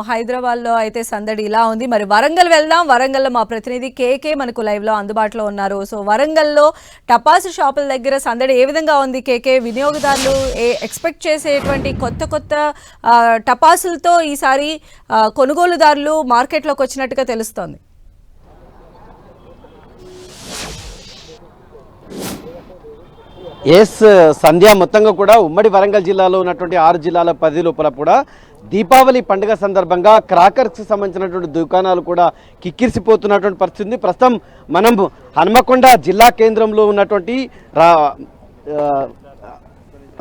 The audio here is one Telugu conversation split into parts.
హైదరాబాద్లో అయితే సందడి ఇలా ఉంది. మరి వరంగల్ వెళ్దాం. వరంగల్లో మా ప్రతినిధి కేకే మనకు లైవ్లో అందుబాటులో ఉన్నారు. సో వరంగల్లో టపాసు షాపుల దగ్గర సందడి ఏ విధంగా ఉంది కేకే? వినియోగదారులు ఏ- ఎక్స్పెక్ట్ చేసేటువంటి కొత్త కొత్త ఆ, టపాసులతో ఈసారి కొనుగోలుదారులు మార్కెట్లోకి వచ్చినట్టుగా తెలుస్తోంది. ఎస్ సంధ్య మొత్తంగా కూడా ఉమ్మడి వరంగల్ జిల్లాలో ఉన్నటువంటి ఆరు జిల్లాల పది లోపల కూడా దీపావళి పండుగ సందర్భంగా క్రాకర్స్కి సంబంధించినటువంటి దుకాణాలు కూడా కిక్కిరిసిపోతున్నటువంటి పరిస్థితి ఉంది. ప్రస్తుతం మనం హనుమకొండ జిల్లా కేంద్రంలో ఉన్నటువంటి రా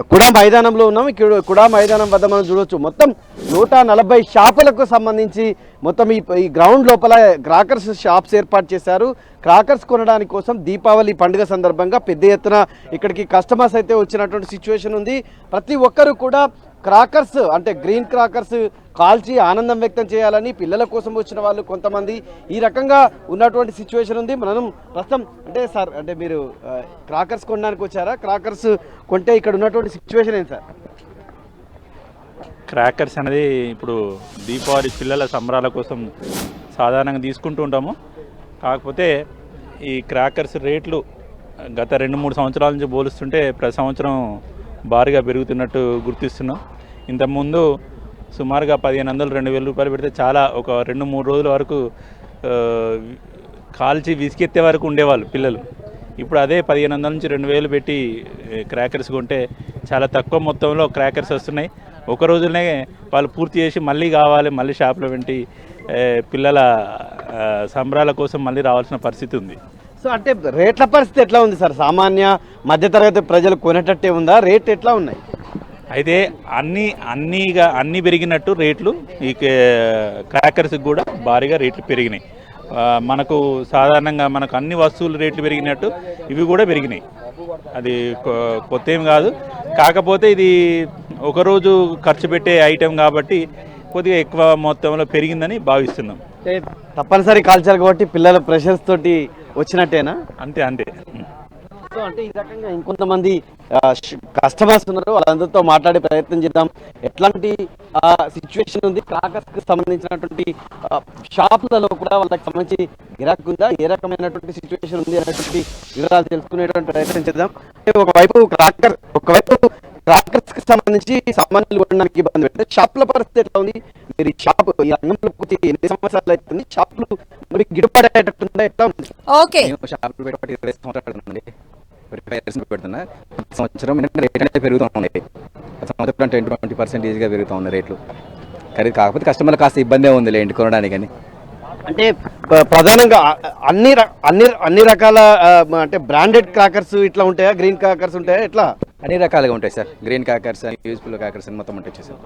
కుడా మైదానంలో ఉన్నాం. కుడా- మైదానం వద్ద మనం చూడవచ్చు మొత్తం నూట నలభై షాపులకు సంబంధించి మొత్తం ఈ ఈ గ్రౌండ్ లోపల క్రాకర్స్ షాప్స్ ఏర్పాటు చేశారు. క్రాకర్స్ కొనడానికి కోసం దీపావళి పండుగ సందర్భంగా పెద్ద ఎత్తున ఇక్కడికి కస్టమర్స్ అయితే వచ్చినటువంటి సిచ్యువేషన్ ఉంది. ప్రతి ఒక్కరు కూడా క్రాకర్స్ అంటే గ్రీన్ క్రాకర్స్ కాల్చి ఆనందం వ్యక్తం చేయాలని పిల్లల కోసం వచ్చిన వాళ్ళు కొంతమంది. ఈ రకంగా ఉన్నటువంటి సిచ్యువేషన్ ఉంది. మనం ప్రస్తుతం అంటే సార్ అంటే మీరు క్రాకర్స్ కొనడానికి వచ్చారా? క్రాకర్స్ కొంటే ఇక్కడ ఉన్నటువంటి సిచ్యువేషన్ ఏంటి సార్? క్రాకర్స్ అనేది ఇప్పుడు దీపావళి పిల్లల సంబరాల కోసం సాధారణంగా తీసుకుంటూ ఉంటాము. కాకపోతే ఈ క్రాకర్స్ రేట్లు గత రెండు మూడు సంవత్సరాల నుంచి పోలుస్తుంటే ప్రతి సంవత్సరం భారీగా పెరుగుతున్నట్టు గుర్తిస్తున్నాం. ఇంతకుముందు సుమారుగా పదిహేను వందలు రెండు వేల రూపాయలు పెడితే చాలా ఒక రెండు మూడు రోజుల వరకు కాల్చి విసికెత్తే వరకు ఉండేవాళ్ళు పిల్లలు. ఇప్పుడు అదే పదిహేను వందల నుంచి రెండు వేలు పెట్టి క్రాకర్స్ కొంటే చాలా తక్కువ మొత్తంలో క్రాకర్స్ వస్తున్నాయి. ఒక రోజునే వాళ్ళు పూర్తి చేసి మళ్ళీ కావాలి మళ్ళీ షాప్లో వెంటి పిల్లల సంబరాల కోసం మళ్ళీ రావాల్సిన పరిస్థితి ఉంది. సో అంటే రేట్ల పరిస్థితి ఎట్లా ఉంది సార్? సామాన్య మధ్యతరగతి ప్రజలు కొనేటట్టే ఉందా? రేట్ ఎట్లా ఉన్నాయి? అయితే అన్ని అన్నీగా అన్ని పెరిగినట్టు రేట్లు ఈ క్రాకర్స్కి కూడా భారీగా రేట్లు పెరిగినాయి. మనకు సాధారణంగా మనకు అన్ని వస్తువులు రేట్లు పెరిగినట్టు ఇవి కూడా పెరిగినాయి. అది కొత్త ఏం కాదు. కాకపోతే ఇది ఒకరోజు ఖర్చు పెట్టే ఐటెం కాబట్టి కొద్దిగా ఎక్కువ మొత్తంలో పెరిగిందని భావిస్తున్నాం. తప్పనిసరి కాల్చారు కాబట్టి పిల్లల ప్రెషర్స్ తోటి వచ్చినట్టేనా? అంతే అంతే. అంటే ఈ రకంగా ఇంకొంతమంది కస్టమర్స్ ఉన్నారు. వాళ్ళందరితో మాట్లాడే ప్రయత్నం చేద్దాం. ఎట్లాంటి సిచ్యువేషన్ ఉంది? క్రాకర్స్కి సంబంధించినటువంటి షాపులలో కూడా వాళ్ళకి సంబంధించి గిరాక్ ఉందా? ఏ రకమైనటువంటి సిచ్యువేషన్ ఉంది అనేటువంటి వివరాలు తెలుసుకునేటువంటి ప్రయత్నం చేద్దాం. అంటే ఒకవైపు క్రాకర్ ఒకవైపు క్రాకర్స్కి సంబంధించి సామాన్యులు కొనడానికి ఇబ్బంది పెడితే షాపుల పరిస్థితి ఎట్లా ఉంది? మీరు ఈ షాప్ ఈ రంగంలో పూర్తి ఎన్ని సంవత్సరాలు అవుతుంది? షాపులు మరి గిడుపడేటట్టుందా ఎట్లా ఉంది? ఓకే. షాపులు పెట్టి ఇరవై సంవత్సరాలు ఇయర్స్ పెడుతున్నా సంవత్సరం రేట్ అనేది పెరుగుతూ ఉన్నాయి. సంవత్సరం టెన్ ట్వంటీ పర్సెంట్ ఈజీగా పెరుగుతూ ఉన్నాయి రేట్లు. ఖరీదు కాకపోతే కస్టమర్ కాస్త ఇబ్బందే ఉంది లేండి కొనడానికి అని. అంటే ప్రధానంగా అన్ని అన్ని అన్ని రకాల అంటే బ్రాండెడ్ క్రాకర్స్ ఇట్లా ఉంటాయా? గ్రీన్ క్రాకర్స్ ఉంటాయా? ఎట్లా? అన్ని రకాలుగా ఉంటాయి సార్. గ్రీన్ కాకర్స్ అని యూజ్ఫుల్ కాకర్స్ అని మొత్తం ఉంటాయి sir.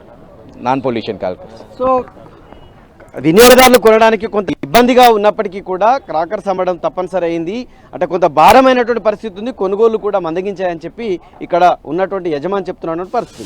Non pollution crackers so వినియోగదారులు కొనడానికి కొంత ఇబ్బందిగా ఉన్నప్పటికీ కూడా క్రాకర్స్ అమ్మడం తప్పనిసరి అయింది. అంటే కొంత భారమైనటువంటి పరిస్థితి ఉంది. కొనుగోలు కూడా మందగించాయని చెప్పి ఇక్కడ ఉన్నటువంటి యజమాని చెప్తున్నటువంటి పరిస్థితి